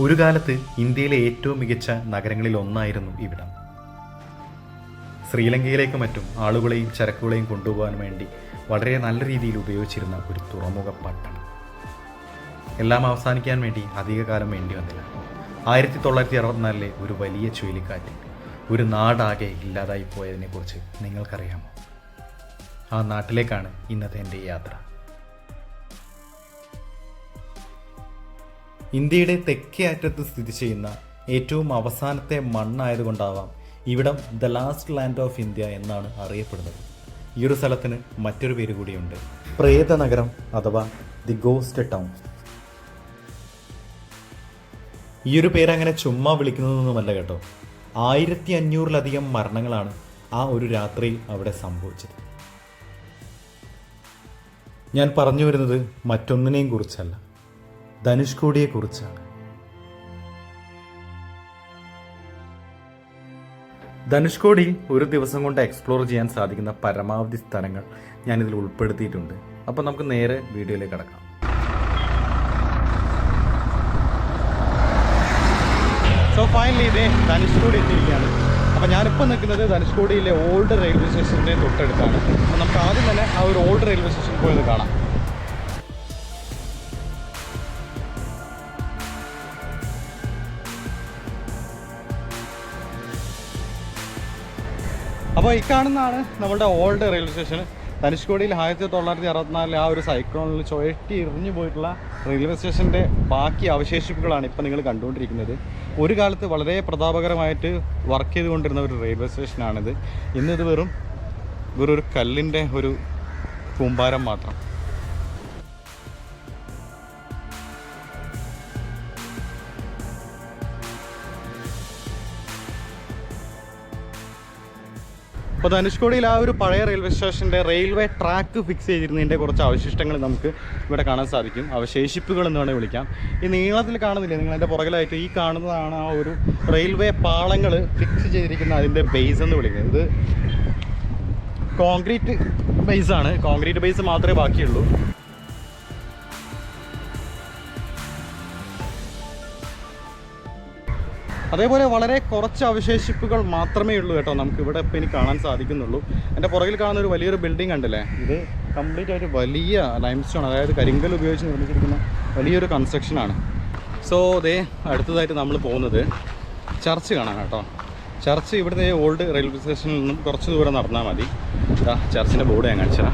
ഒരു കാലത്ത് ഇന്ത്യയിലെ ഏറ്റവും മികച്ച നഗരങ്ങളിൽ ഒന്നായിരുന്നു ഇവിടം. ശ്രീലങ്കയിലേക്ക് മറ്റും ആളുകളെയും ചരക്കുകളെയും കൊണ്ടുപോകാൻ വേണ്ടി വളരെ നല്ല രീതിയിൽ ഉപയോഗിച്ചിരുന്ന ഒരു തുറമുഖ പട്ടണം. എല്ലാം അവസാനിക്കാൻ വേണ്ടി അധികകാലം വേണ്ടി വന്നില്ല. ആയിരത്തി തൊള്ളായിരത്തി അറുപത്തിനാലിലെ ഒരു വലിയ ചുഴലിക്കാറ്റ് ഒരു നാടാകെ ഇല്ലാതായി പോയതിനെക്കുറിച്ച് നിങ്ങൾക്കറിയാമോ? ആ നാട്ടിലേക്കാണ് ഇന്നത്തെ എന്റെ യാത്ര. ഇന്ത്യയുടെ തെക്കേ അറ്റത്ത് സ്ഥിതി ചെയ്യുന്ന ഏറ്റവും അവസാനത്തെ മണ്ണായതുകൊണ്ടാവാം ഇവിടം the last land of India എന്നാണ് അറിയപ്പെടുന്നത്. ഈ ഒരു സ്ഥലത്തിന് മറ്റൊരു പേര് കൂടിയുണ്ട്. പ്രേത നഗരം അഥവാ ദി ഗോസ്റ്റ് ടൗൺ. ഈ ഒരു പേര് അങ്ങനെ ചുമ്മാ വിളിക്കുന്നതൊന്നുമല്ല കേട്ടോ. ആയിരത്തി അഞ്ഞൂറിലധികം മരണങ്ങളാണ് ആ ഒരു രാത്രിയിൽ അവിടെ സംഭവിച്ചത്. ഞാൻ പറഞ്ഞു വരുന്നത് മറ്റൊന്നിനെയും കുറിച്ചല്ല. ധനുഷ്കോടിയെ കുറിച്ചാണ് ധനുഷ്കോടി ഒരു ദിവസം കൊണ്ട് എക്സ്പ്ലോർ ചെയ്യാൻ സാധിക്കുന്ന പരമാവധി സ്ഥലങ്ങൾ ഞാൻ ഇതിൽ ഉൾപ്പെടുത്തിയിട്ടുണ്ട്. അപ്പോൾ നമുക്ക് നേരെ വീഡിയോയിലേക്ക് കടക്കാം. സോ ഫൈനലി ഇതേ ധനുഷ്കോടി എത്തിയിരിക്കുകയാണ്. അപ്പോൾ ഞാനിപ്പോൾ നിൽക്കുന്നത് ധനുഷ്കോടിയിലെ ഓൾഡ് റെയിൽവേ സ്റ്റേഷന്റെ തൊട്ടടുത്താണ്. അപ്പോൾ നമുക്ക് ആദ്യം തന്നെ ആ ഒരു ഓൾഡ് റെയിൽവേ സ്റ്റേഷൻ പോയത് കാണാം. അപ്പോൾ ഈ കാണുന്നതാണ് നമ്മുടെ ഓൾഡ് റെയിൽവേ സ്റ്റേഷൻ. ധനുഷ്കോടിയിൽ ആയിരത്തി തൊള്ളായിരത്തി അറുപത്തിനാലിൽ ആ ഒരു സൈക്ലോണിൽ ചുഴറ്റി എറിഞ്ഞു പോയിട്ടുള്ള റെയിൽവേ സ്റ്റേഷന്റെ ബാക്കി അവശേഷിപ്പുകളാണ് ഇപ്പോൾ നിങ്ങൾ കണ്ടുകൊണ്ടിരിക്കുന്നത്. ഒരു കാലത്ത് വളരെ പ്രതാപകരമായിട്ട് വർക്ക് ചെയ്തുകൊണ്ടിരുന്ന ഒരു റെയിൽവേ സ്റ്റേഷനാണിത്. ഇന്നിത് വെറും വെറൊരു കല്ലിന്റെ ഒരു കൂമ്പാരം മാത്രം. അപ്പോൾ ധനുഷ്കോടിയിൽ ആ ഒരു പഴയ റെയിൽവേ സ്റ്റേഷന്റെ റെയിൽവേ ട്രാക്ക് ഫിക്സ് ചെയ്തിരുന്നതിന്റെ കുറച്ച് അവശിഷ്ടങ്ങൾ നമുക്ക് ഇവിടെ കാണാൻ സാധിക്കും. അവശേഷിപ്പുകൾ എന്ന് വേണമെങ്കിൽ വിളിക്കാം. ഈ നീളത്തിൽ കാണുന്നില്ലേ? നിങ്ങൾ അതിന്റെ പുറകിലായിട്ട് ഈ കാണുന്നതാണ് ആ ഒരു റെയിൽവേ പാളങ്ങൾ ഫിക്സ് ചെയ്തിരിക്കുന്ന അതിന്റെ ബേസ് എന്ന് വിളിക്കുന്നത്. ഇത് കോൺക്രീറ്റ് ബേസ് ആണ്. കോൺക്രീറ്റ് ബേസ് മാത്രമേ ബാക്കിയുള്ളൂ. അതേപോലെ വളരെ കുറച്ച് അവശേഷിപ്പുകൾ മാത്രമേ ഉള്ളൂ കേട്ടോ. നമുക്ക് ഇവിടെ ഇപ്പം ഇനി കാണാൻ സാധിക്കുന്നുള്ളൂ. എന്റെ പുറകിൽ കാണുന്ന ഒരു വലിയൊരു ബിൽഡിംഗ് ഉണ്ടല്ലേ ഇത് കംപ്ലീറ്റ് ആയിട്ട് വലിയ ലൈം സ്റ്റോൺ അതായത് കരിങ്കൽ ഉപയോഗിച്ച് നിർമ്മിച്ചിരിക്കുന്ന വലിയൊരു കൺസ്ട്രക്ഷനാണ് സോ ദേ അടുത്തതായിട്ട് നമ്മൾ പോകുന്നത് ചർച്ച് കാണാൻ കേട്ടോ. ചർച്ച് ഇവിടുത്തെ ഓൾഡ് റെയിൽവേ സ്റ്റേഷനിൽ നിന്നും കുറച്ച് ദൂരം നടന്നാൽ മതി. ചർച്ചിന്റെ ബോർഡ് ഞാൻ കാണിച്ചതാ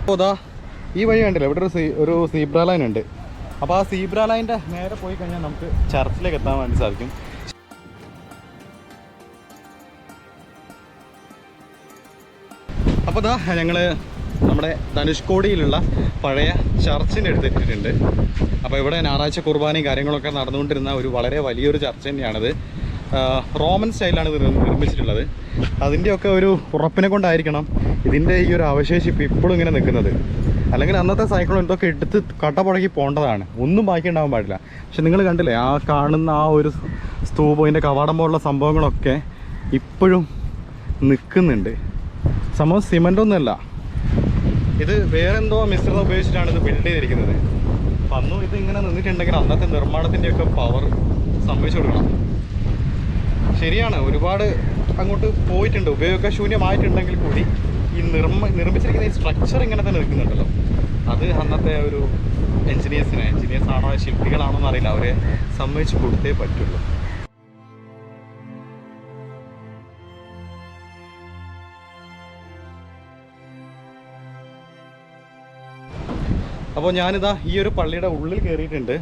അപ്പോൾ ഇതാ ഈ വഴി കണ്ടില്ല? ഇവിടെ ഒരു ഒരു സീബ്ര ലൈൻ ഉണ്ട്. അപ്പോൾ ആ സീബ്ര ലൈന്റെ നേരെ പോയി കഴിഞ്ഞാൽ നമുക്ക് ചർച്ചിലേക്ക് എത്താൻ വേണ്ടി സാധിക്കും. അപ്പോൾ ഇതാ ഞങ്ങൾ നമ്മുടെ ധനുഷ്കോടിയിലുള്ള പഴയ ചർച്ചിന്റെ അടുത്തെത്തിയിട്ടുണ്ട് അപ്പോൾ ഇവിടെ ഞായറാഴ്ച കുർബാനയും കാര്യങ്ങളൊക്കെ നടന്നുകൊണ്ടിരുന്ന ഒരു വളരെ വലിയൊരു ചർച്ച തന്നെയാണിത്. റോമൻ സ്റ്റൈലാണ് ഇത് നിർമ്മിച്ചിട്ടുള്ളത്. അതിന്റെയൊക്കെ ഒരു ഉറപ്പിനെ കൊണ്ടായിരിക്കണം ഇതിന്റെ ഈ ഒരു അവശേഷിപ്പ് ഇപ്പോഴും ഇങ്ങനെ നിൽക്കുന്നത്. അല്ലെങ്കിൽ അന്നത്തെ സൈക്കിൾ എന്തൊക്കെ എടുത്ത് കട്ടപ്പുഴക്കി പോകേണ്ടതാണ് ഒന്നും ബാക്കി ഉണ്ടാവാൻ പാടില്ല. പക്ഷെ നിങ്ങൾ കണ്ടില്ലേ ആ കാണുന്ന ആ ഒരു സ്തൂപം ഇതിന്റെ കവാടം പോലുള്ള സംഭവങ്ങളൊക്കെ ഇപ്പോഴും നിൽക്കുന്നുണ്ട്. സംഭവം സിമന്റ് ഒന്നുമല്ല ഇത് വേറെന്തോ മിശ്രിതം ഉപയോഗിച്ചിട്ടാണ് ഇത് ബിൽഡ് ചെയ്തിരിക്കുന്നത്. അപ്പം അന്നും ഇത് ഇങ്ങനെ നിന്നിട്ടുണ്ടെങ്കിൽ അന്നത്തെ നിർമ്മാണത്തിന്റെയൊക്കെ പവർ സംഭവിച്ചു കൊടുക്കണം. ശരിയാണ് ഒരുപാട് അങ്ങോട്ട് പോയിട്ടുണ്ട്. ഉപയോഗശൂന്യമായിട്ടുണ്ടെങ്കിൽ കൂടി ഈ നിർമ്മ നിർമ്മിച്ചിരിക്കുന്ന ഈ സ്ട്രക്ചർ ഇങ്ങനെ തന്നെ നിൽക്കുന്നുണ്ടല്ലോ. അത് അന്നത്തെ ഒരു എൻജിനീയേഴ്സിനെ എൻജിനീയേഴ്സ് ആണോ ശില്പികളാണോ എന്നറിയില്ല. അവരെ സമ്മതിച്ച് കൊടുത്തേ പറ്റുള്ളൂ. അപ്പോൾ ഞാനിതാ ഈ ഒരു പള്ളിയുടെ ഉള്ളിൽ കയറിയിട്ടുണ്ട്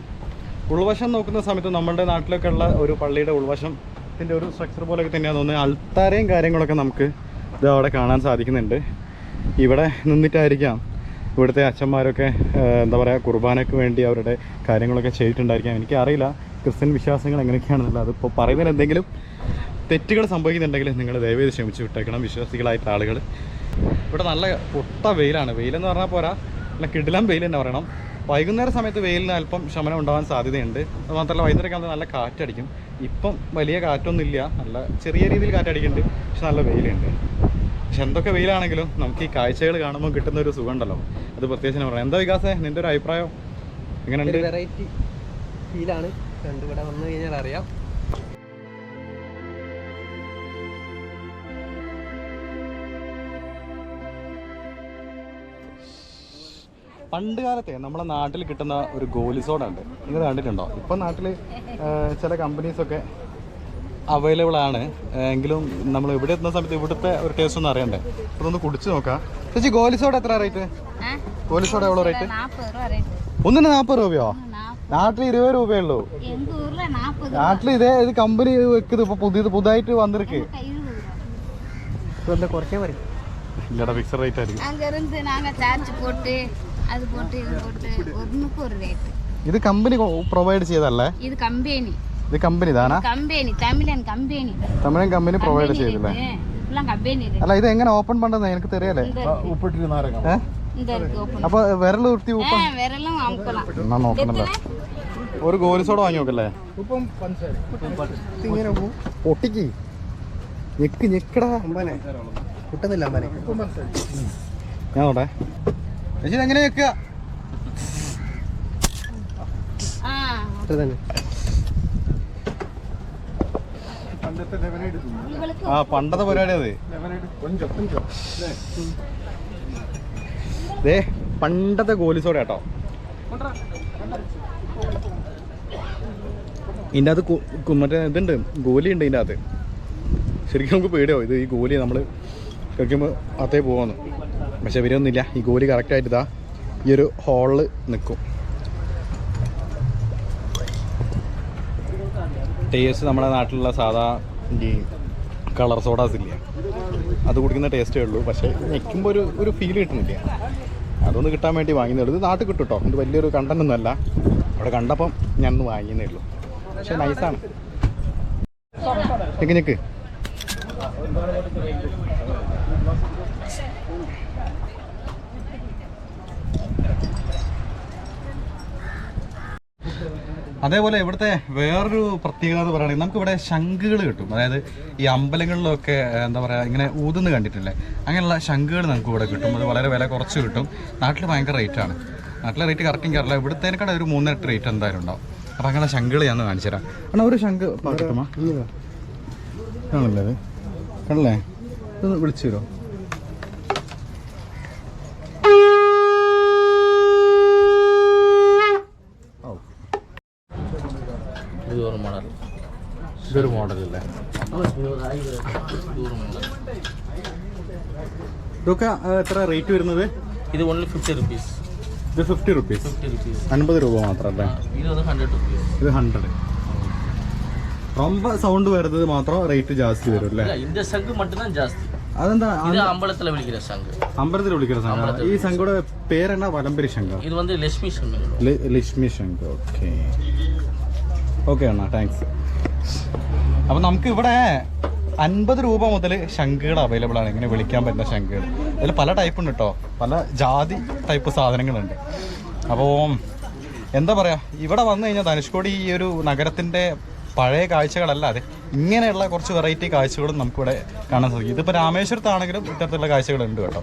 ഉൾവശം നോക്കുന്ന സമയത്ത് നമ്മളുടെ നാട്ടിലൊക്കെ ഉള്ള ഒരു പള്ളിയുടെ ഉൾവശത്തിന്റെ ഒരു സ്ട്രക്ചർ പോലെയൊക്കെ തന്നെയാണ് തോന്നുന്നത്. അൾത്താരയും കാര്യങ്ങളൊക്കെ നമുക്ക് ഇത് അവിടെ കാണാൻ സാധിക്കുന്നുണ്ട്. ഇവിടെ നിന്നിട്ടായിരിക്കാം ഇവിടുത്തെ അച്ഛന്മാരൊക്കെ എന്താ പറയുക കുർബാനയ്ക്ക് വേണ്ടി അവരുടെ കാര്യങ്ങളൊക്കെ ചെയ്തിട്ടുണ്ടായിരിക്കാം. എനിക്കറിയില്ല ക്രിസ്ത്യൻ വിശ്വാസങ്ങൾ എങ്ങനെയൊക്കെയാണെന്നുള്ളത്. അതിപ്പോൾ പറയുന്നതിന് എന്തെങ്കിലും തെറ്റുകൾ സംഭവിക്കുന്നുണ്ടെങ്കിൽ നിങ്ങൾ ദയവേത് ക്ഷമിച്ച് വിട്ടേക്കണം വിശ്വാസികളായിട്ടുള്ള ആളുകൾ ഇവിടെ നല്ല പൊട്ട വെയിലാണ്. വെയിലെന്ന് പറഞ്ഞാൽ പോരാ. നല്ല കിടിലം വെയിൽ തന്നെ പറയണം. വൈകുന്നേര സമയത്ത് വെയിലിന് അല്പം ശമനം ഉണ്ടാകാൻ സാധ്യതയുണ്ട്. അത് മാത്രമല്ല വൈകുന്നേരം നല്ല കാറ്റടിക്കും. ഇപ്പം വലിയ കാറ്റൊന്നും ഇല്ല നല്ല ചെറിയ രീതിയിൽ കാറ്റടിക്കുന്നുണ്ട്. പക്ഷെ നല്ല വെയിലുണ്ട്. പക്ഷെ എന്തൊക്കെ വെയിലാണെങ്കിലും നമുക്ക് ഈ കാഴ്ചകൾ കാണുമ്പോൾ കിട്ടുന്ന ഒരു സുഖം ഉണ്ടല്ലോ അത് പ്രത്യേകിച്ച് പറയാം. എന്താ വികാസേ നിന്റെ ഒരു അഭിപ്രായം? എങ്ങനെയുണ്ട്? വെറൈറ്റി ഫീലാണ് കണ്ടിവിടെ വന്നു കഴിഞ്ഞാൽ അറിയാം. പണ്ട് കാലത്തെ നമ്മുടെ നാട്ടിൽ കിട്ടുന്ന ഒരു ഗോലി സോഡ നിങ്ങൾ കണ്ടിട്ടുണ്ടോ? ഇപ്പം നാട്ടിൽ ചില കമ്പനീസൊക്കെ അവൈലബിൾ ആണ്. എങ്കിലും നമ്മൾ ഇവിടെ എത്തുന്ന സമയത്ത് ഇവിടുത്തെ ഒരു ടേസ്റ്റ് ഒന്നും അറിയണ്ടേ? അതൊന്ന് കുടിച്ചു നോക്കാം. ചേച്ചി ഗോലി സോഡ എത്ര റേറ്റ് ഗോലി സോഡ റേറ്റ് ഒന്നിന് നാൽപ്പത് രൂപയോ? നാട്ടിൽ ഇരുപത് രൂപയേ ഉള്ളൂ. നാട്ടിൽ ഇതേ ഇത് കമ്പനി വെക്കുന്നത് ഇപ്പൊ പുതിയത് പുതുതായിട്ട് വന്നിരിക്ക്. കുറച്ചേ ഫിക്സഡ് റേറ്റ് ആയിരിക്കും. ഇത് കമ്പനി പ്രൊവൈഡ് ചെയ്തല്ലേ ഇത് കമ്പനി ഇത് കമ്പനി ഇതാണ്? കമ്പനി തമിഴൻ കമ്പനി തമിഴൻ കമ്പനി പ്രൊവൈഡ് ചെയ്തില്ലേ? അല്ല ഇത് എങ്ങനെ ഓപ്പൺ പണ്ടെന്ന് എനിക്ക് തെറിയല്ലേ അപ്പൊ വിരൽ ഉരുത്തി എന്നാ നോക്കണല്ലേ. ഒരു ഗോലിസോട് വാങ്ങി നോക്കല്ലേ? പൊട്ടിക്ക്. ഞെക്ക് ഞെക്കടാ. കിട്ടുന്നില്ല ഞാൻ നോട്ടെ ചേച്ചി എങ്ങനെ വെക്കുക? ആ. പണ്ടത്തെ പരിപാടി അതെ. പണ്ടത്തെ ഗോലിസോടെ കേട്ടോ. ഇതിന്റെ അത് മറ്റേ ഇതുണ്ട് ഗോലി ഉണ്ട് ഇതിന്റെ അത് ശരിക്കും നമുക്ക് പേടിയാവും. ഇത് ഈ ഗോലി നമ്മൾ കഴിക്കുമ്പോൾ അത്തേ പോകാമെന്ന് പക്ഷെ ഇവരൊന്നുമില്ല. ഈ ഗോലി കറക്റ്റായിട്ട് ഇതാ ഈ ഒരു ഹോളിൽ നിൽക്കും ടേസ്റ്റ് നമ്മുടെ നാട്ടിലുള്ള സാധാ ഈ കളർ സോഡാസ് ഇല്ല? അത് കുടിക്കുന്ന ടേസ്റ്റേ ഉള്ളൂ. പക്ഷേ ഞെക്കുമ്പോൾ ഒരു ഒരു ഫീൽ കിട്ടുന്നില്ല. അതൊന്ന് കിട്ടാൻ വേണ്ടി വാങ്ങിയതേ ഇത് നാട്ടിൽ കിട്ടും കേട്ടോ ഇത് വലിയൊരു കണ്ടന്റ് ഒന്നുമല്ല അവിടെ കണ്ടപ്പം ഞാൻ ഒന്ന് വാങ്ങിയതേ ഉള്ളൂ. പക്ഷെ നൈസാണ് ഞെക്ക് ഞെക്ക് അതേപോലെ ഇവിടുത്തെ വേറൊരു പ്രത്യേകത എന്ന് പറയുകയാണെങ്കിൽ നമുക്ക് ഇവിടെ ശംഖുകൾ കിട്ടും. അതായത് ഈ അമ്പലങ്ങളിലൊക്കെ എന്താ പറയുക ഇങ്ങനെ ഊതുന്ന് കണ്ടിട്ടില്ലേ? അങ്ങനെയുള്ള ശംഖുകൾ നമുക്ക് ഇവിടെ കിട്ടും. അത് വളരെ വില കുറച്ച് കിട്ടും. നാട്ടിൽ ഭയങ്കര റേറ്റാണ് നാട്ടിലെ റേറ്റ് കറക്റ്റ് കയറില്ല ഇവിടുത്തേനേക്കാൾ ഒരു മൂന്നെട്ട് റേറ്റ് എന്തായാലും ഉണ്ടാവും. അപ്പം അങ്ങനെ ശംഖുകൾ ഞാൻ കാണിച്ചു തരാം. കാരണം ഒരു ശംഖ് കിട്ടുമോ? ആണല്ലേ അത്? കണ്ടല്ലേ വിളിച്ചു തരുമോ? ഇതൊക്കെ എത്ര റേറ്റ് വരുന്നത്? ഇത് ഓൺലി ഫിഫ്റ്റി റുപ്പീസ് ഇത് ഫിഫ്റ്റി റുപ്പീസ് അൻപത് രൂപ മാത്രമല്ലേ ഇത് ഹൺഡ്രഡ് ரொம்ப സൗണ്ട് വരുന്നത് മാത്രം റേറ്റ് ജാസ്തി വരും അല്ലേ? இந்த சங்கு மட்டும்தான் ஜாஸ்தி അതെന്താ? இது அம்பலத்துல விழிக்கிற சங்கு അമ്പലത്തിൽ വിളിക്കുന്ന സംഘം ഈ സംഘയുടെ പേരെന്നാ? വലംപരി ശങ്ക இது வந்து லட்சுமி சங்கு ലക്ഷ്മി ശങ്ക ഓക്കെ. ഓക്കെ അണ്ണാ താങ്ക്സ് അപ്പൊ നമുക്ക് ഇവിടെ അൻപത് രൂപ മുതൽ ശംഖുകൾ അവൈലബിൾ ആണ്. ഇങ്ങനെ വിളിക്കാൻ പറ്റുന്ന ശംഖുകൾ. അതിൽ പല ടൈപ്പ് ഉണ്ട് കേട്ടോ പല ജാതി ടൈപ്പ് സാധനങ്ങളുണ്ട്. അപ്പോൾ എന്താ പറയുക ഇവിടെ വന്നു കഴിഞ്ഞാൽ ധനുഷ്കോടി ഈ ഒരു നഗരത്തിന്റെ പഴയ കാഴ്ചകളല്ലാതെ ഇങ്ങനെയുള്ള കുറച്ച് വെറൈറ്റി കാഴ്ചകളും നമുക്കിവിടെ കാണാൻ സാധിക്കും. ഇതിപ്പോൾ രാമേശ്വരത്താണെങ്കിലും ഇത്തരത്തിലുള്ള കാഴ്ചകളുണ്ട് കേട്ടോ.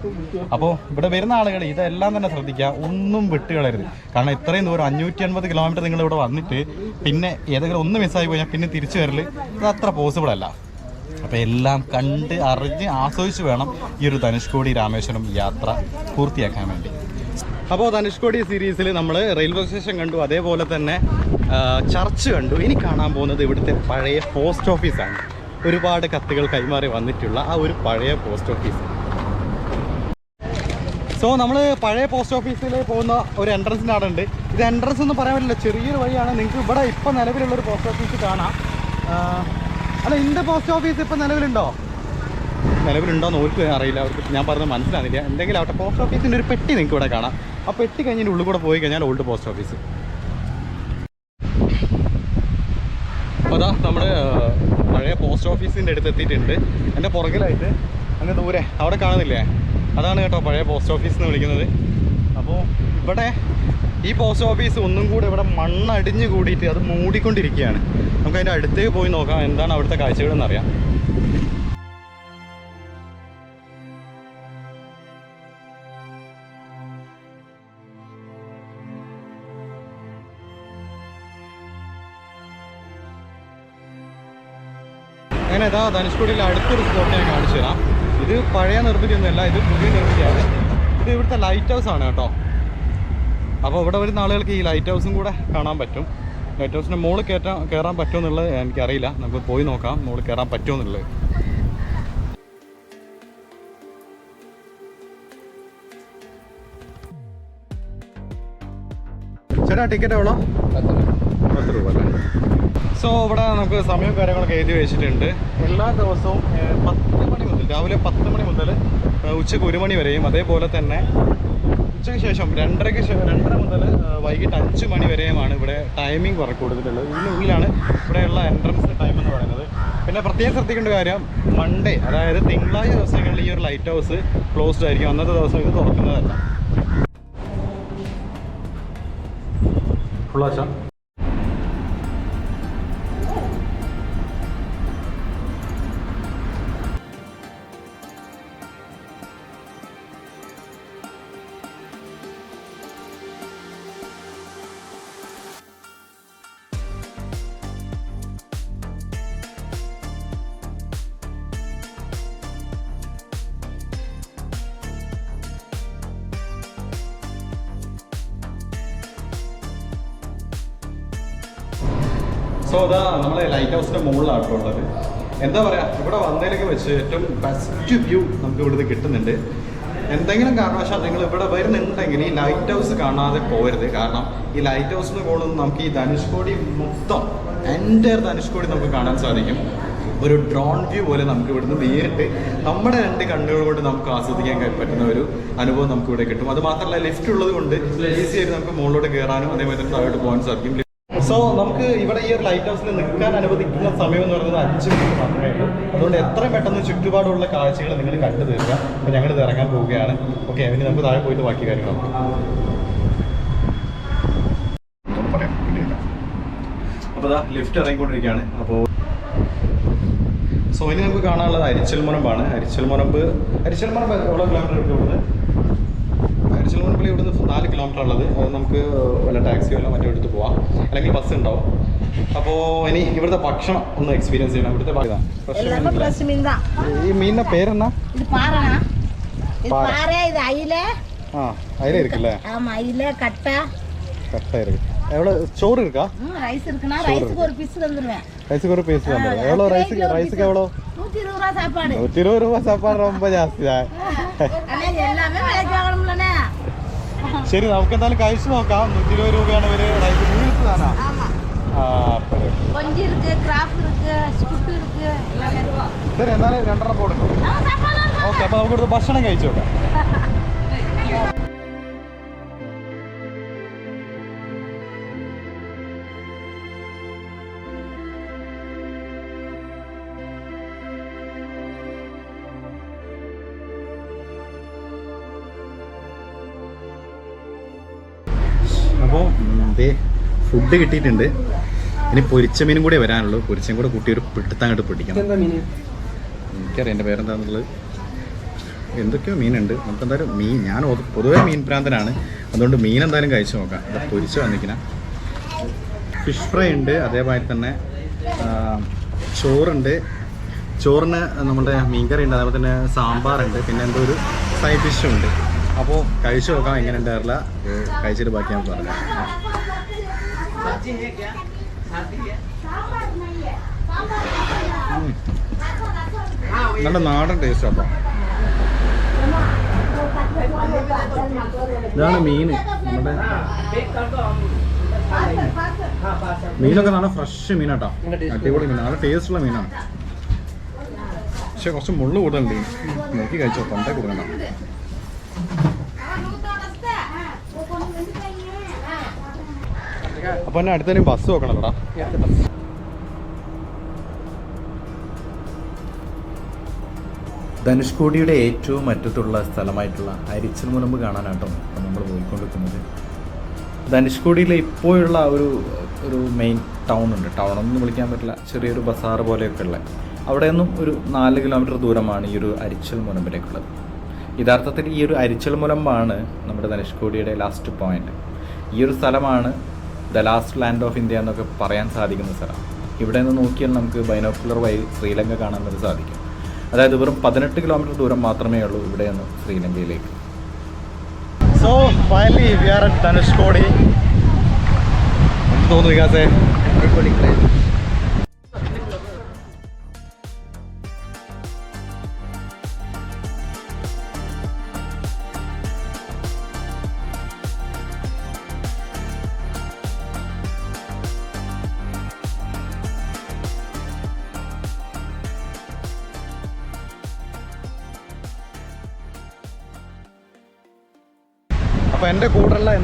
അപ്പോൾ ഇവിടെ വരുന്ന ആളുകൾ ഇതെല്ലാം തന്നെ ശ്രദ്ധിക്കുക. ഒന്നും വിട്ടുകളരുത് കാരണം ഇത്രയും ദൂരം അഞ്ഞൂറ്റി അൻപത് കിലോമീറ്റർ നിങ്ങൾ ഇവിടെ വന്നിട്ട് പിന്നെ ഏതെങ്കിലും ഒന്ന് മിസ്സായി പോയാൽ പിന്നെ തിരിച്ചു വരൽ ഇത് അത്ര പോസിബിൾ അല്ല. അപ്പോൾ എല്ലാം കണ്ട് അറിഞ്ഞ് ആസ്വദിച്ച് വേണം ഈ ഒരു ധനുഷ്കോടി രാമേശ്വരം യാത്ര പൂർത്തിയാക്കാൻ വേണ്ടി. അപ്പോൾ ധനുഷ്കോടി സീരീസിൽ നമ്മൾ റെയിൽവേ സ്റ്റേഷൻ കണ്ടു അതേപോലെ തന്നെ ചർച്ച് കണ്ടു. ഇനി കാണാൻ പോകുന്നത് ഇവിടുത്തെ പഴയ പോസ്റ്റ് ഓഫീസാണ് ഒരുപാട് കത്തുകൾ കൈമാറി വന്നിട്ടുള്ള ആ ഒരു പഴയ പോസ്റ്റ് ഓഫീസ്. സോ നമ്മൾ പഴയ പോസ്റ്റ് ഓഫീസിൽ പോകുന്ന ഒരു എൻട്രൻസിന്റെ അവിടെ ഉണ്ട് ഇത് എൻട്രൻസ് എന്ന് പറയാൻ പറ്റില്ല ചെറിയൊരു വഴിയാണ്. നിങ്ങൾക്ക് ഇവിടെ ഇപ്പം നിലവിലുള്ള ഒരു പോസ്റ്റ് ഓഫീസ് കാണാം. അല്ല ഇന്റെ പോസ്റ്റ് ഓഫീസ് ഇപ്പം നിലവിലുണ്ടോ? നിലവിലുണ്ടോ എന്ന് ഓർക്ക് അറിയില്ല. അവർക്ക് ഞാൻ പറഞ്ഞത് മനസ്സിലാകുന്നില്ല. എന്തെങ്കിലും ആവട്ടെ പോസ്റ്റ് ഓഫീസിന്റെ ഒരു പെട്ടി നിങ്ങൾക്ക് ഇവിടെ കാണാം. ആ പെട്ടി കഴിഞ്ഞിട്ട് ഉള്ളിൽ കൂടെ പോയി കഴിഞ്ഞാൽ ഓൾഡ് പോസ്റ്റ് ഓഫീസ് അപ്പോൾ അതാ നമ്മൾ പഴയ പോസ്റ്റ് ഓഫീസിന്റെ അടുത്ത് എത്തിയിട്ടുണ്ട്. എന്റെ പുറകിലായിട്ട് അങ്ങ് ദൂരെ. അവിടെ കാണുന്നില്ലേ? അതാണ് കേട്ടോ പഴയ പോസ്റ്റ് ഓഫീസ് എന്ന് വിളിക്കുന്നത്. അപ്പോൾ ഇവിടെ ഈ പോസ്റ്റ് ഓഫീസ് ഒന്നും കൂടെ ഇവിടെ മണ്ണടിഞ്ഞ് കൂടിയിട്ട് അത് മൂടിക്കൊണ്ടിരിക്കുകയാണ്. നമുക്ക് അതിന്റെ അടുത്തേക്ക് പോയി നോക്കാം എന്താണ് അവിടുത്തെ കാഴ്ചകളെന്ന് അറിയാം. അങ്ങനെ ഇതാ ധനുഷ്കോടിയിൽ അടുത്തൊരു സ്പോട്ട് ഞാൻ കാണിച്ചു തരാം ഇത് പഴയ നിർമ്മിതിയൊന്നുമല്ല ഇത് പുതിയ നിർമ്മിതിയാണ്. ഇത് ഇവിടുത്തെ ലൈറ്റ് ഹൗസ് ആണ് കേട്ടോ. അപ്പോൾ ഇവിടെ വരുന്ന ആളുകൾക്ക് ഈ ലൈറ്റ് ഹൗസും കൂടെ കാണാൻ പറ്റും. ലൈറ്റ് ഹൗസിന്റെ മുകളിൽ കയറ്റാൻ കയറാൻ പറ്റുമെന്നുള്ളത് എനിക്കറിയില്ല. നമുക്ക് പോയി നോക്കാം മുകളിൽ കയറാൻ പറ്റുമെന്നുള്ളത്. ചേട്ടാ ടിക്കറ്റ് എവിടെ പത്ത് രൂപ സോ ഇവിടെ നമുക്ക് സമയവും കാര്യങ്ങളൊക്കെ എഴുതി വെച്ചിട്ടുണ്ട്. എല്ലാ ദിവസവും പത്ത് മണി മുതൽ രാവിലെ പത്ത് മണി മുതൽ ഉച്ചയ്ക്ക് ഒരു മണി വരെയും അതേപോലെ തന്നെ ഉച്ചയ്ക്ക് ശേഷം രണ്ടരയ്ക്ക് ശേഷം രണ്ടര മുതൽ വൈകിട്ട് അഞ്ച് മണി വരെയുമാണ് ഇവിടെ ടൈമിംഗ് വർക്ക് കൊടുത്തിട്ടുള്ളത്. ഇതിനുള്ളിലാണ് ഇവിടെയുള്ള എൻട്രൻസ് ടൈം എന്ന് പറയുന്നത്. പിന്നെ പ്രത്യേകം ശ്രദ്ധിക്കേണ്ട കാര്യം മൺഡേ അതായത് തിങ്കളാഴ്ച ദിവസങ്ങളിൽ ഈ ഒരു ലൈറ്റ് ഹൗസ് ക്ലോസ്ഡ് ആയിരിക്കും. അന്നത്തെ ദിവസം ഇത് തുറക്കുന്നതല്ല. ഫുള്ളാച്ചാ സോ അതാ നമ്മളെ ലൈറ്റ് ഹൗസിന്റെ മുകളിലാണ് ഉള്ളത് എന്താ പറയാ ഇവിടെ വന്നതിലൊക്കെ വെച്ച് ഏറ്റവും ബെസ്റ്റ് വ്യൂ നമുക്ക് ഇവിടുന്ന് കിട്ടുന്നുണ്ട്. എന്തെങ്കിലും കാരണവശാൽ നിങ്ങൾ ഇവിടെ വരുന്നുണ്ടെങ്കിൽ ഈ ലൈറ്റ് ഹൗസ് കാണാതെ പോകരുത് കാരണം ഈ ലൈറ്റ് ഹൗസിന് പോകുന്നത് നമുക്ക് ഈ ധനുഷ്കോടി മൊത്തം എന്റെ ധനുഷ്കോടി നമുക്ക് കാണാൻ സാധിക്കും. ഒരു ഡ്രോൺ വ്യൂ പോലെ നമുക്ക് ഇവിടുന്ന് നേരിട്ട് നമ്മുടെ രണ്ട് കണ്ണുകൾ കൊണ്ട് നമുക്ക് ആസ്വദിക്കാൻ പറ്റുന്ന ഒരു അനുഭവം നമുക്ക് ഇവിടെ കിട്ടും. അത് മാത്രമല്ല ലിഫ്റ്റ് ഉള്ളത് കൊണ്ട് ഈസി ആയിട്ട് നമുക്ക് മുകളിലോട്ട് കയറാനും അതേപോലെ തന്നെ താഴോട്ട് പോകാൻ സാധിക്കും. സോ നമുക്ക് ഇവിടെ ഈ ഒരു ലൈറ്റ് ഹൗസിൽ നിൽക്കാൻ അനുവദിക്കുന്ന സമയം എന്ന് പറയുന്നത് അഞ്ച് മിനിറ്റ് മാത്രമേ ഉള്ളൂ. അതുകൊണ്ട് എത്രയും പെട്ടെന്ന് ചുറ്റുപാടുള്ള കാഴ്ചകൾ നിങ്ങൾ കണ്ടു തീർക്കുക അപ്പോൾ ഇത് ഇറങ്ങാൻ പോവുകയാണ്. ഓക്കെ ഇനി നമുക്ക് താഴെ പോയിട്ട് ബാക്കി കാര്യങ്ങൾ നോക്കാം. അപ്പോൾ ലിഫ്റ്റ് ഇറങ്ങിക്കൊണ്ടിരിക്കുകയാണ്. അപ്പോൾ സോ ഇനി നമുക്ക് കാണാനുള്ളത് അരിച്ചൽ മുനമ്പാണ് അരിച്ചൽ മുനമ്പ് അരിച്ചൽ മുനമ്പ് എവിടെ കിലോമീറ്റർ ഉണ്ട് ചിലമ്പുള്ളി ഇവിടുന്ന് നാല് കിലോമീറ്റർ ഉള്ളത്. നമുക്ക് വല്ല ടാക്സിയോ അല്ല മറ്റോ എടുത്ത് പോവാം. അല്ലെങ്കിൽ ബസ് ഉണ്ടാവും. അപ്പോൾ ഇനി ഇവിടുത്തെ ഭക്ഷണം ഒന്ന് എക്സ്പീരിയൻസ് ചെയ്യണം. ഇവിടുത്തെ ഈ മീനിന്റെ പേരെന്നാ? അയില. இருக்குல்ல ஆமா அயில கட்டை கட்டை இருக்கு எவ்வளோ சோறு இருக்கா ரைஸ் இருக்குனா ரைஸ்க்கு ஒரு பீஸ் தந்துருவேன் ரைஸ்க்கு ஒரு பீஸ் தந்துருவேன் எவ்வளோ ரைஸ்க்கு ரைஸ்க்கு எவ்வளோ நூற்றி இருபது ரூபா சாப்பாடு நூற்றி இருபது ரூபா சாப்பாடு ரொம்ப ஜாஸ்தியா எல்லாமே விலைக்கு வாங்கணும்லண்ணே ശരി നമുക്ക് എന്തായാലും കഴിച്ചു നോക്കാം. നൂറ്റി ഇരുപത് രൂപയാണ് ഇവർ റൈറ്റ് നൂഡിൽസ് രണ്ടെണ്ണം കൊടുക്കും ഓക്കെ അപ്പൊ നമുക്ക് ഭക്ഷണം കഴിച്ചു നോക്കാം. അപ്പോൾ ദേ ഫുഡ് കിട്ടിയിട്ടുണ്ട്. ഇനി പൊരിച്ച മീനും കൂടെ വരാനുള്ളൂ. പൊരിച്ചും കൂടെ കൂട്ടി ഒരു പിടുത്തങ്ങോട്ട് പിടിക്കണം. എനിക്കറിയാം എന്റെ പേരെന്താണെന്നുള്ളത് എന്തൊക്കെയോ മീനുണ്ട്. നമുക്ക് എന്തായാലും മീൻ ഞാൻ പൊതുവേ മീൻ പ്രാന്തനാണ്. അതുകൊണ്ട് മീൻ എന്തായാലും കഴിച്ചു നോക്കാം. അത് പൊരിച്ച് വന്നിരിക്കണ ഫിഷ് ഫ്രൈ ഉണ്ട്. അതേമാതിരി തന്നെ ചോറുണ്ട്. ചോറിന് നമ്മുടെ മീൻകറി ഉണ്ട്. അതേപോലെ തന്നെ സാമ്പാറുണ്ട്. പിന്നെ എന്തോ ഒരു സൈഡ് ഫിഷും ഉണ്ട്. അപ്പോൾ കഴിച്ചു നോക്കാം എങ്ങനെ ഉണ്ടായിരുന്നില്ല കഴിച്ചിട്ട് ബാക്കി ഞാൻ പറഞ്ഞു നല്ല നാടൻ ടേസ്റ്റ് അപ്പം. ഇതാണ് മീൻ. നമ്മുടെ മീനൊക്കെ നല്ല ഫ്രഷ് മീനാട്ടോ. അടിപൊളി മീൻ നല്ല ടേസ്റ്റുള്ള മീനാണ്. പക്ഷെ കുറച്ച് മുള്ളു കൂടുതലുണ്ട്. നോക്കി കഴിച്ചോ. തൊണ്ടേ കൊടുക്കണ്ട അപ്പൊ എന്നെ അടുത്തതിന് ബസ് നോക്കണം കേട്ടോ ധനുഷ്കോടിയുടെ ഏറ്റവും അറ്റത്തുള്ള സ്ഥലമായിട്ടുള്ള അരിച്ചൽ മുനമ്പ് കാണാനാട്ടോ ഇപ്പം നമ്മൾ പോയിക്കൊണ്ടിരിക്കുന്നത്. ധനുഷ്കോടിയിലെ ഇപ്പോഴുള്ള ഒരു ഒരു മെയിൻ ടൗൺ ഉണ്ട്. ടൗൺ ഒന്നും വിളിക്കാൻ പറ്റില്ല. ചെറിയൊരു ബസാർ പോലെയൊക്കെ ഉള്ള. അവിടെ നിന്നും ഒരു നാല് കിലോമീറ്റർ ദൂരമാണ് ഈ ഒരു അരിച്ചൽ മുനമ്പിലേക്കുള്ളത് യഥാർത്ഥത്തിൽ ഈ ഒരു അരിച്ചൽ മുലമ്പാണ് നമ്മുടെ ധനുഷ്കോടിയുടെ ലാസ്റ്റ് പോയിന്റ് ഈ ഒരു സ്ഥലമാണ് the last land of India എന്നൊക്കെ പറയാൻ സാധിക്കുന്ന സ്ഥലം. ഇവിടെ നിന്ന് നോക്കിയാൽ നമുക്ക് ബൈനോക്കുലർ വഴി ശ്രീലങ്ക കാണാൻ വേണ്ടി സാധിക്കും. അതായത് വെറും പതിനെട്ട് കിലോമീറ്റർ ദൂരം മാത്രമേ ഉള്ളൂ ഇവിടെ നിന്ന് ശ്രീലങ്കയിലേക്ക്. So finally we are at Dhanushkodi. തോന്നുന്നു വികാസേ?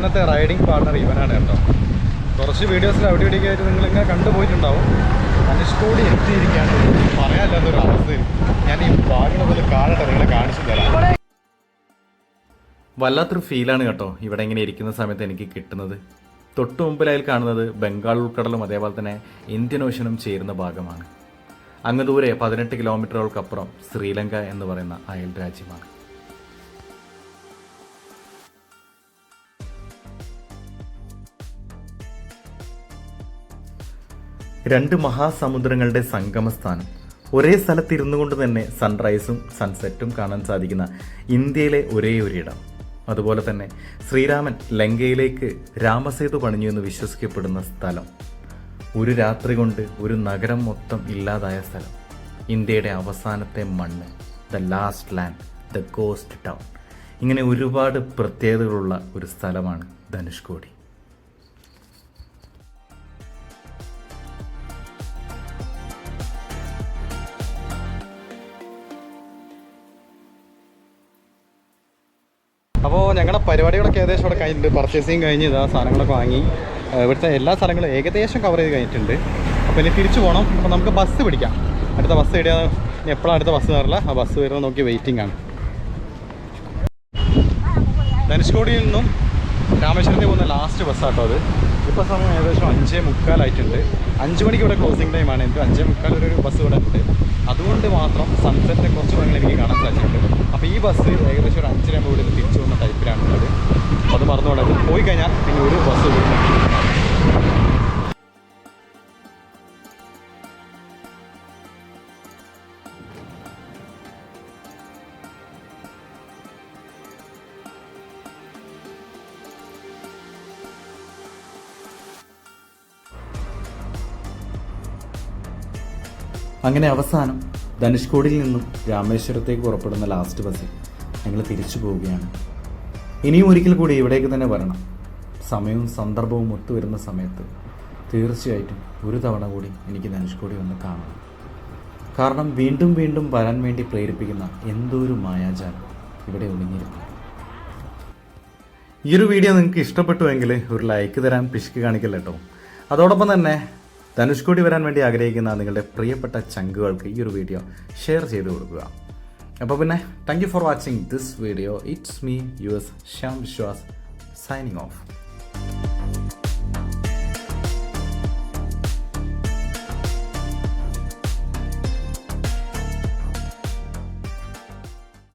ഇന്നത്തെ റൈഡിങ് പാർട്ണർ ഇവനാണ് കേട്ടോ. കുറച്ച് വീഡിയോസിൽ അവിടെ ഇവിടെയൊക്കെ ആയിട്ട് നിങ്ങളിങ്ങനെ കണ്ടുപോയിട്ടുണ്ടാവും അനുഷ്കോടി എത്തിയിരിക്കുകയാണ്. പറയാനില്ലാത്തൊരു അവസ്ഥയിൽ. ഞാൻ ഈ ഭാഗങ്ങൾ പോലെ കാണട്ടെ നിങ്ങളെ കാണിച്ചു തരാം. വല്ലാത്തൊരു ഫീലാണ് കേട്ടോ ഇവിടെ ഇങ്ങനെ ഇരിക്കുന്ന സമയത്ത് എനിക്ക് കിട്ടുന്നത്. തൊട്ടു മുമ്പിലായി കാണുന്നത് ബംഗാൾ ഉൾക്കടലും അതേപോലെ തന്നെ ഇന്ത്യൻ ഓഷനും ചേരുന്ന ഭാഗമാണ്. അങ്ങ് ദൂരെ പതിനെട്ട് കിലോമീറ്ററുകൾക്കപ്പുറം ശ്രീലങ്ക എന്ന് പറയുന്ന അയൽ രാജ്യമാണ്. രണ്ട് മഹാസമുദ്രങ്ങളുടെ സംഗമസ്ഥാനം. ഒരേ സ്ഥലത്തിരുന്നു കൊണ്ട് തന്നെ സൺറൈസും സൺസെറ്റും കാണാൻ സാധിക്കുന്ന ഇന്ത്യയിലെ ഒരേ ഒരു ഇടം. അതുപോലെ തന്നെ ശ്രീരാമൻ ലങ്കയിലേക്ക് രാമസേതു പണിഞ്ഞു എന്ന് വിശ്വസിക്കപ്പെടുന്ന സ്ഥലം. ഒരു രാത്രി കൊണ്ട് ഒരു നഗരം മൊത്തം ഇല്ലാതായ സ്ഥലം. ഇന്ത്യയുടെ അവസാനത്തെ മണ്ണ് the last land the coast town ഇങ്ങനെ ഒരുപാട് പ്രത്യേകതകളുള്ള ഒരു സ്ഥലമാണ് ധനുഷ്കോടി. അപ്പോൾ ഞങ്ങളുടെ പരിപാടികളൊക്കെ ഏകദേശം ഇവിടെ കഴിഞ്ഞിട്ടുണ്ട്. പർച്ചേസിങ് കഴിഞ്ഞ് ഇതാ സാധനങ്ങളൊക്കെ വാങ്ങി. ഇവിടുത്തെ എല്ലാ സ്ഥലങ്ങളും ഏകദേശം കവർ ചെയ്ത് കഴിഞ്ഞിട്ടുണ്ട്. അപ്പോൾ ഇനി തിരിച്ചു പോകണം അപ്പോൾ നമുക്ക് ബസ് പിടിക്കാം. അടുത്ത ബസ് ഇടിയാ എപ്പോഴാണ് അടുത്ത ബസ് കയറില്ല ആ ബസ് വരുന്നത് നോക്കി വെയിറ്റിംഗ് ആണ്. ധനുഷ്കോടിയിൽ നിന്നും രാമേശ്വരത്തിൽ പോകുന്ന ലാസ്റ്റ് ബസ്സാട്ടോ അത്. ഇപ്പോൾ സമയം ഏകദേശം അഞ്ചേ മുക്കാലായിട്ടുണ്ട്. അഞ്ച് മണിക്ക് ഇവിടെ ക്ലോസിംഗ് ടൈമാണ് എനിക്ക് അഞ്ചേ മുക്കാൽ ഒരു ബസ് ഇവിടെ ഉണ്ട്. അതുകൊണ്ട് മാത്രം സൺസെറ്റിനെ കുറച്ച് ഭംഗി എനിക്ക് കാണാൻ സാധിച്ചിട്ടുണ്ട്. അപ്പോൾ ഈ ബസ് ഏകദേശം ഒരു അഞ്ചര ഇവിടെ തിരിച്ചു വന്ന ടൈപ്പിലാണ് ഉള്ളത് അത് മറന്നുകൊണ്ട് പോയി കഴിഞ്ഞാൽ പിന്നെ ഒരു ബസ് ഇവിടെ അങ്ങനെ അവസാനം ധനുഷ്കോടിയിൽ നിന്നും രാമേശ്വരത്തേക്ക് പുറപ്പെടുന്ന ലാസ്റ്റ് ബസ്സിൽ ഞങ്ങൾ തിരിച്ചു പോവുകയാണ്. ഇനിയും ഒരിക്കൽ കൂടി ഇവിടേക്ക് തന്നെ വരണം. സമയവും സന്ദർഭവും ഒത്തുവരുന്ന സമയത്ത് തീർച്ചയായിട്ടും ഒരു തവണ കൂടി എനിക്ക് ധനുഷ്കോടി വന്ന് കാണണം. കാരണം വീണ്ടും വീണ്ടും വരാൻ വേണ്ടി പ്രേരിപ്പിക്കുന്ന എന്തോ ഒരു മായാജാലം ഇവിടെ ഒളിഞ്ഞിരുന്നു ഈ ഒരു വീഡിയോ നിങ്ങൾക്ക് ഇഷ്ടപ്പെട്ടുവെങ്കിൽ ഒരു ലൈക്ക് തരാൻ പിശുക്ക് കാണിക്കല്ലോ അതോടൊപ്പം തന്നെ ധനുഷ്കോടി വരാൻ വേണ്ടി ആഗ്രഹിക്കുന്ന നിങ്ങളുടെ പ്രിയപ്പെട്ട ചങ്കുകൾക്ക് ഈ ഒരു വീഡിയോ ഷെയർ ചെയ്ത് കൊടുക്കുക. അപ്പോൾ പിന്നെ thank you for watching this video it's me U S Shyam Vishwas signing off